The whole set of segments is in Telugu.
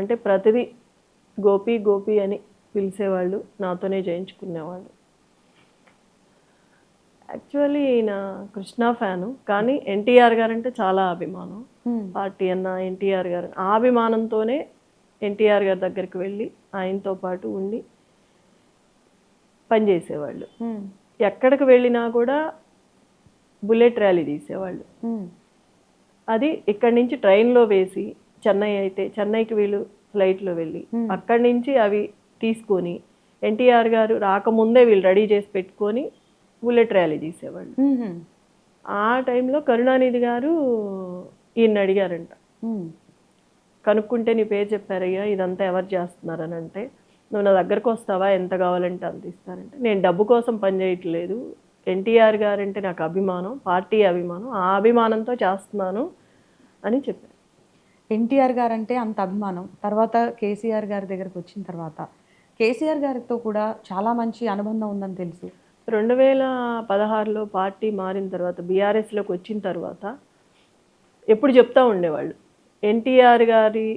అంటే ప్రతిదీ గోపి గోపి అని పిలిచేవాళ్ళు నాతోనే చేయించుకునేవాళ్ళు యాక్చువల్లీ ఈయన కృష్ణ ఫ్యాను కానీ ఎన్టీఆర్ గారు అంటే చాలా అభిమానం. పార్టీ అన్న ఎన్టీఆర్ గారు ఆ అభిమానంతోనే ఎన్టీఆర్ గారి దగ్గరికి వెళ్ళి ఆయనతో పాటు ఉండి పనిచేసేవాళ్ళు ఎక్కడికి వెళ్ళినా కూడా బుల్లెట్ ర్యాలీ తీసేవాళ్ళు. అది ఇక్కడి నుంచి ట్రైన్లో వేసి చెన్నై అయితే చెన్నైకి వీళ్ళు ఫ్లైట్లో వెళ్ళి అక్కడి నుంచి అవి తీసుకొని ఎన్టీఆర్ గారు రాకముందే వీళ్ళు రెడీ చేసి పెట్టుకొని బుల్లెట్ ర్యాలీ తీసేవాళ్ళు ఉమ్, ఆ టైంలో కరుణానిధి గారు ఈయన అడిగారంట. కనుక్కుంటే నీ పేరు చెప్పారయ్యా ఇదంతా ఎవరు చేస్తున్నారని అంటే నువ్వు నా దగ్గరకు వస్తావా? ఎంత కావాలంటే అంత ఇస్తారంటే. నేను డబ్బు కోసం పనిచేయట్లేదు ఎన్టీఆర్ గారంటే నాకు అభిమానం పార్టీ అభిమానం ఆ అభిమానంతో చేస్తున్నాను అని చెప్పారు. ఎన్టీఆర్ గారు అంటే అంత అభిమానం. తర్వాత కేసీఆర్ గారి దగ్గరకు వచ్చిన తర్వాత కేసీఆర్ గారితో కూడా చాలా మంచి అనుబంధం ఉందని తెలుసు. రెండు వేల పదహారులో పార్టీ మారిన తర్వాత బీఆర్ఎస్లోకి వచ్చిన తర్వాత ఎప్పుడు చెప్తా ఉండేవాళ్ళు ఎన్టీఆర్ గారి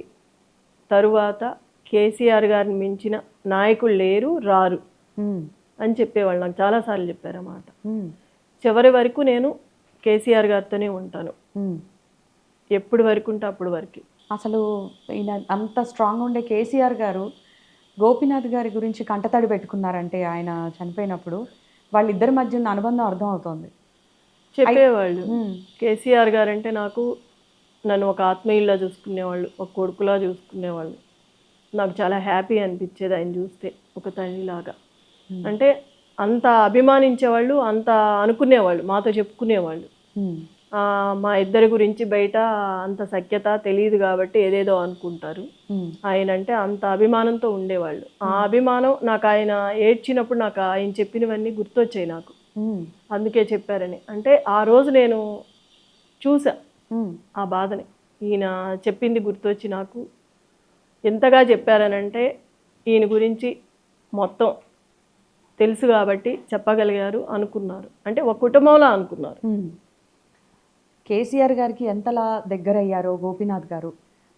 తరువాత కేసీఆర్ గారిని మించిన నాయకులు లేరు రారు అని చెప్పేవాళ్ళు. నాకు చాలాసార్లు చెప్పారన్నమాట చివరి వరకు నేను కేసీఆర్ గారితోనే ఉంటాను. ఎప్పుడు వరకు ఉంటే అప్పుడు వరకు. అసలు ఈయన అంత స్ట్రాంగ్ ఉండే కేసీఆర్ గారు గోపీనాథ్ గారి గురించి కంటతడి పెట్టుకున్నారంటే ఆయన చనిపోయినప్పుడు వాళ్ళిద్దరి మధ్య ఉన్న అనుబంధం అర్థం అవుతోంది. చెప్పేవాళ్ళు. కేసీఆర్ గారు అంటే నాకు నన్ను ఒక ఆత్మీయుల్లా చూసుకునేవాళ్ళు ఒక కొడుకులా చూసుకునేవాళ్ళు. నాకు చాలా హ్యాపీ అనిపించేది ఆయన చూస్తే ఒక తల్లిలాగా. అంటే అంత అభిమానించేవాళ్ళు అంత అనుకునేవాళ్ళు మాతో చెప్పుకునేవాళ్ళు. మా ఇద్దరి గురించి బయట అంత సఖ్యత తెలియదు కాబట్టి ఏదేదో అనుకుంటారు. ఆయన అంటే అంత అభిమానంతో ఉండేవాళ్ళు. ఆ అభిమానం నాకు ఆయన ఏడ్చినప్పుడు నాకు ఆయన చెప్పినవన్నీ గుర్తొచ్చాయి నాకు. అందుకే చెప్పారని. అంటే ఆ రోజు నేను చూసా ఆ బాధని. ఈయన చెప్పింది గుర్తొచ్చి నాకు ఎంతగా చెప్పారనంటే ఈయన గురించి మొత్తం తెలుసు కాబట్టి చెప్పగలిగారు అనుకున్నారు. అంటే ఒక కుటుంబంలో అనుకున్నారు. కేసీఆర్ గారికి ఎంతలా దగ్గరయ్యారో గోపీనాథ్ గారు.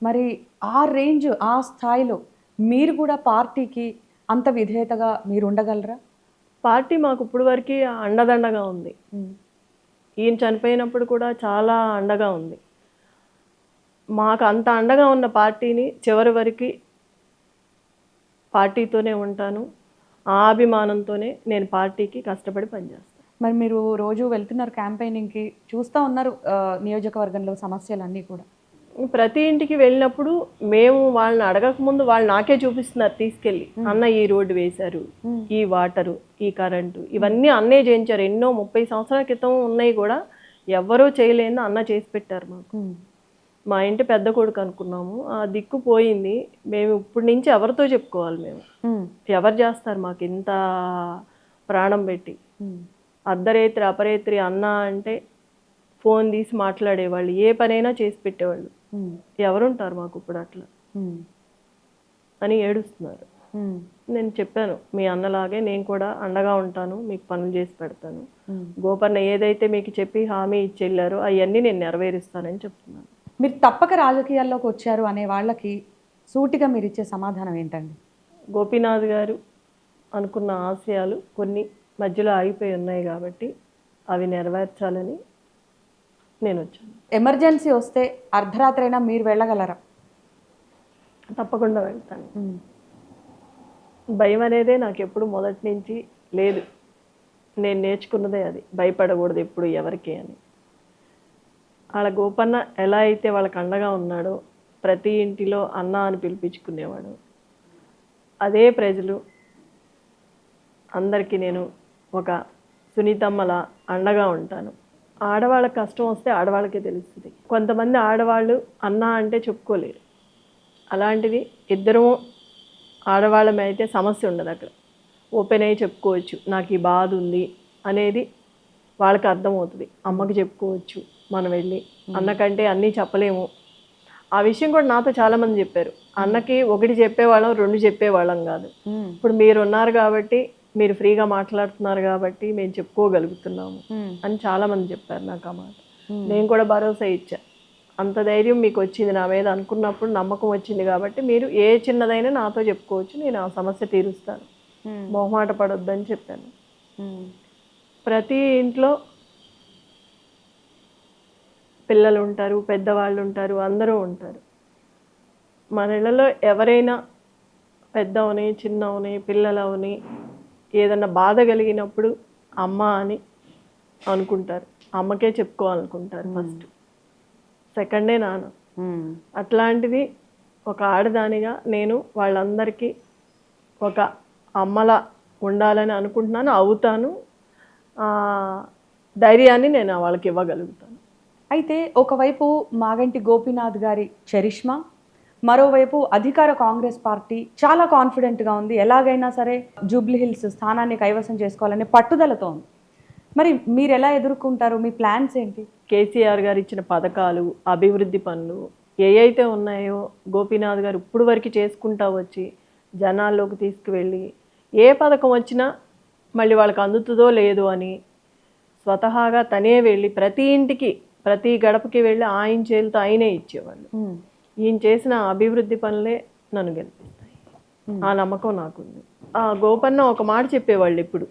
మరి ఆ రేంజ్ ఆ స్థాయిలో మీరు కూడా పార్టీకి అంత విధేయతగా మీరు ఉండగలరా పార్టీ మాకు ఇప్పుడు వరకు అండదండగా ఉంది. ఈయన చనిపోయినప్పుడు కూడా చాలా అండగా ఉంది. మాకు అంత అండగా ఉన్న పార్టీని చివరి వరకు పార్టీతోనే ఉంటాను. ఆ అభిమానంతోనే నేను పార్టీకి కష్టపడి పనిచేస్తాను. మరి మీరు రోజు వెళ్తున్నారు క్యాంపెయినింగ్కి చూస్తూ ఉన్నారు నియోజకవర్గంలో సమస్యలన్నీ కూడా. ప్రతి ఇంటికి వెళ్ళినప్పుడు మేము వాళ్ళని అడగక ముందు వాళ్ళు నాకే చూపిస్తున్నారు తీసుకెళ్ళి. అన్న ఈ రోడ్డు వేశారు ఈ వాటరు ఈ కరెంటు ఇవన్నీ అన్నే చేయించారు. ఎన్నో ముప్పై సంవత్సరాల క్రితం ఉన్నాయి కూడా ఎవ్వరూ చేయలేని అన్న చేసి పెట్టారు మాకు. మా ఇంటి పెద్ద కొడుకు అనుకున్నాము. ఆ దిక్కు పోయింది. మేము ఇప్పటి నుంచి ఎవరితో చెప్పుకోవాలి మేము? ఎవరు చేస్తారు మాకు ఇంత ప్రాణం పెట్టి? అర్ధరేత్రి అపరేత్రి అన్న అంటే ఫోన్ తీసి మాట్లాడేవాళ్ళు ఏ పనైనా చేసి పెట్టేవాళ్ళు. ఎవరుంటారు మాకు ఇప్పుడు అట్లా? అని ఏడుస్తున్నారు. నేను చెప్పాను మీ అన్నలాగే నేను కూడా అండగా ఉంటాను మీకు పనులు చేసి పెడతాను. గోపన్న ఏదైతే మీకు చెప్పి హామీ ఇచ్చి వెళ్ళారో అవన్నీ నేను నెరవేరుస్తానని చెప్తున్నాను. మీరు తప్పక రాజకీయాల్లోకి వచ్చారు అనే వాళ్ళకి సూటిగా మీరు ఇచ్చే సమాధానం ఏంటండి? గోపీనాథ్ గారు అనుకున్న ఆశయాలు కొన్ని మధ్యలో ఆగిపోయి ఉన్నాయి కాబట్టి అవి నెరవేర్చాలని నేను వచ్చాను. ఎమర్జెన్సీ వస్తే అర్ధరాత్రైనా మీరు వెళ్ళగలరా? తప్పకుండా వెళ్తాను. భయం అనేదే నాకు ఎప్పుడు మొదటి నుంచి లేదు. నేను నేర్చుకున్నదే అది. భయపడకూడదు ఎప్పుడు ఎవరికి అని. వాళ్ళ గోపన్న ఎలా అయితే వాళ్ళకి అండగా ఉన్నాడో ప్రతి ఇంటిలో అన్న అని పిలిపించుకునేవాడు. అదే ప్రజలు అందరికీ నేను ఒక సునీతమ్మలా అండగా ఉంటాను. ఆడవాళ్ళకి కష్టం వస్తే ఆడవాళ్ళకే తెలుస్తుంది. కొంతమంది ఆడవాళ్ళు అన్న అంటే చెప్పుకోలేరు. అలాంటిది ఇద్దరము ఆడవాళ్ళమే అయితే సమస్య ఉండదు అక్కడ. ఓపెన్ అయ్యి చెప్పుకోవచ్చు నాకు ఈ బాధ ఉంది అనేది వాళ్ళకి అర్థమవుతుంది. అమ్మకి చెప్పుకోవచ్చు మనం వెళ్ళి అన్నకంటే అన్నీ చెప్పలేము. ఆ విషయం కూడా నాతో చాలామంది చెప్పారు. అన్నకి ఒకటి చెప్పేవాళ్ళం రెండు చెప్పేవాళ్ళం కాదు. ఇప్పుడు మీరు ఉన్నారు కాబట్టి మీరు ఫ్రీగా మాట్లాడుతున్నారు కాబట్టి మేము చెప్పుకోగలుగుతున్నాము అని చాలామంది చెప్పారు నాకు ఆ మాట. నేను కూడా భరోసా ఇచ్చా. అంత ధైర్యం మీకు వచ్చింది నా మీద అనుకున్నప్పుడు నమ్మకం వచ్చింది కాబట్టి మీరు ఏ చిన్నదైనా నాతో చెప్పుకోవచ్చు నేను ఆ సమస్య తీరుస్తాను. మొహమాట పడొద్దని చెప్పాను. ప్రతి ఇంట్లో పిల్లలు ఉంటారు పెద్దవాళ్ళు ఉంటారు అందరూ ఉంటారు. మన ఇళ్ళలో ఎవరైనా పెద్దవని చిన్నవని పిల్లలవని ఏదన్నా బాధ కలిగినప్పుడు అమ్మ అని అనుకుంటారు. అమ్మకే చెప్పుకోవాలనుకుంటారు ఫస్ట్ సెకండే నాన్న. అట్లాంటిది ఒక ఆడదానిగా నేను వాళ్ళందరికీ ఒక అమ్మలా ఉండాలని అనుకుంటున్నాను అవుతాను. ధైర్యాన్ని నేను వాళ్ళకి ఇవ్వగలుగుతాను. అయితే ఒకవైపు మాగంటి గోపీనాథ్ గారి చరిష్మా మరోవైపు అధికార కాంగ్రెస్ పార్టీ చాలా కాన్ఫిడెంట్గా ఉంది. ఎలాగైనా సరే జూబ్లీ హిల్స్ స్థానాన్ని కైవసం చేసుకోవాలనే పట్టుదలతో ఉంది. మరి మీరు ఎలా ఎదుర్కొంటారు? మీ ప్లాన్స్ ఏంటి? కేసీఆర్ గారు ఇచ్చిన పథకాలు అభివృద్ధి పనులు ఏ అయితే ఉన్నాయో గోపీనాథ్ గారు ఇప్పుడు వరకు చేసుకుంటా వచ్చి జనాల్లోకి తీసుకువెళ్ళి ఏ పథకం వచ్చినా మళ్ళీ వాళ్ళకి అందుతుందో లేదో అని స్వతహాగా తనే వెళ్ళి ప్రతి ఇంటికి ప్రతి గడపకి వెళ్ళి ఆయన చేతులతో ఆయనే ఇచ్చేవాళ్ళు. ఈయన చేసిన అభివృద్ధి పనులే నన్ను గెలిపిస్తాయి. ఆ నమ్మకం నాకుంది. ఆ గోపన్న ఒక మాట చెప్పేవాళ్ళు ఇప్పుడు.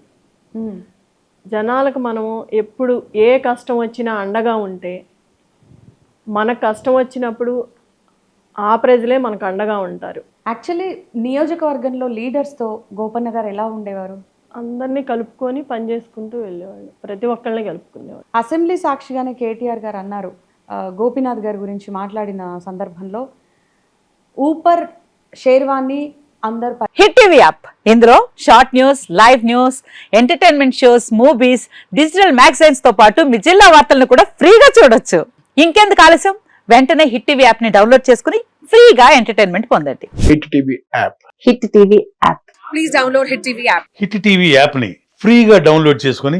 జనాలకు మనము ఎప్పుడు ఏ కష్టం వచ్చినా అండగా ఉంటే మనకు కష్టం వచ్చినప్పుడు ఆ ప్రజలే మనకు అండగా ఉంటారు. యాక్చువల్లీ నియోజకవర్గంలో లీడర్స్తో గోపన్న గారు ఎలా ఉండేవారు? అందరినీ కలుపుకొని పని చేసుకుంటూ వెళ్ళేవాళ్ళు. ప్రతి ఒక్కళ్ళని కలుపుకునేవాళ్ళు. అసెంబ్లీ సాక్షిగానే కేటీఆర్ గారు అన్నారు గోపీనాథ్ గారి గురించి మాట్లాడిన సందర్భంలో ఊపర్ షేర్వాణి అందర్ హిట్ టీవీ యాప్. ఇందులో short news live news entertainment shows movies digital మ్యాగజైన్స్తో పాటు మీ జిల్లా వార్తలను కూడా ఫ్రీగా చూడొచ్చు. ఇంకెందుకు ఆలస్యం? వెంటనే హిట్ టీవీ యాప్ని డౌన్లోడ్ చేసుకుని ఫ్రీగా ఎంటర్టైన్మెంట్ పొందండి. Hit TV app. Hit TV app. Hit TV యాప్ని ఫ్రీగా డౌన్లోడ్ చేసుకొని